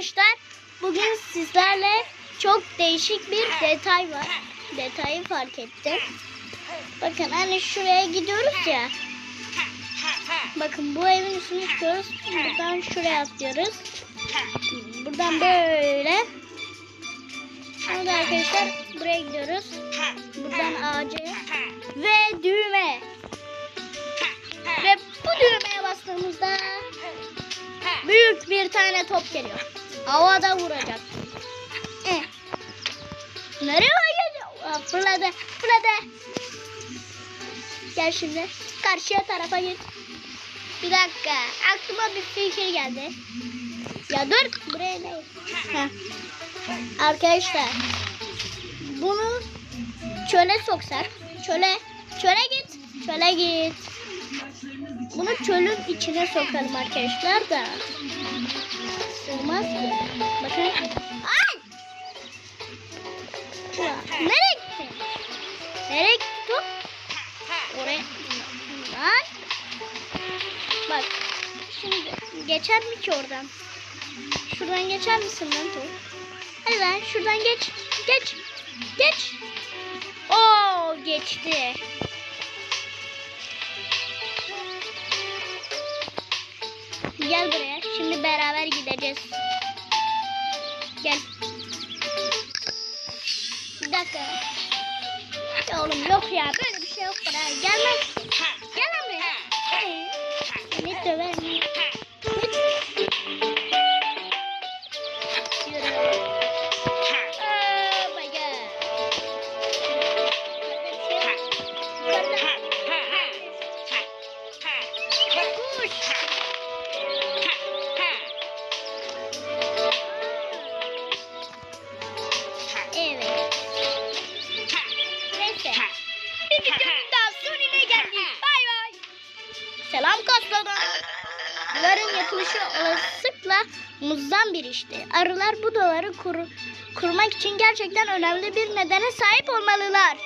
arkadaşlar bugün sizlerle çok değişik bir detay var. Detayı fark ettim. Bakın hani şuraya gidiyoruz ya. Bakın bu evin üstüne çıkıyoruz. Buradan şuraya atlıyoruz. Buradan böyle. Sonra arkadaşlar buraya gidiyoruz. Buradan ağaca ve düğme. Ve bu düğmeye bastığımızda büyük bir tane top geliyor. Havada vuracak. Eh. Nereye gidiyor? Aa, Fırladı, fırladı. Gel şimdi. Karşıya tarafa git. Bir dakika. Aklıma bir fikir geldi. Ya dur. Buraya ne? Heh. Arkadaşlar. Bunu çöle soksak. Çöle. Çöle git. Çöle git. Bunu çölün içine sokalım arkadaşlar da. Sığmaz ki. Bakın. Ay! Ulan, Nereye gitti? Nereye gitti? Oraya. Lan. Bak. Şimdi geçer mi ki oradan? Şuradan geçer misin lan top? Hadi lan şuradan geç. Geç. Geç. Oo geçti. Şimdi beraber gideceğiz. Gel. Bir dakika. Ya oğlum yok ya. Böyle bir şey yok bana. Gelmez. Gel lan buraya. Hey. Seni döverim. Selam kaslarım. Duvarın yapılışı olasılıkla muzdan bir işti. Arılar bu duvarı kuru, kurmak için gerçekten önemli bir nedene sahip olmalılar.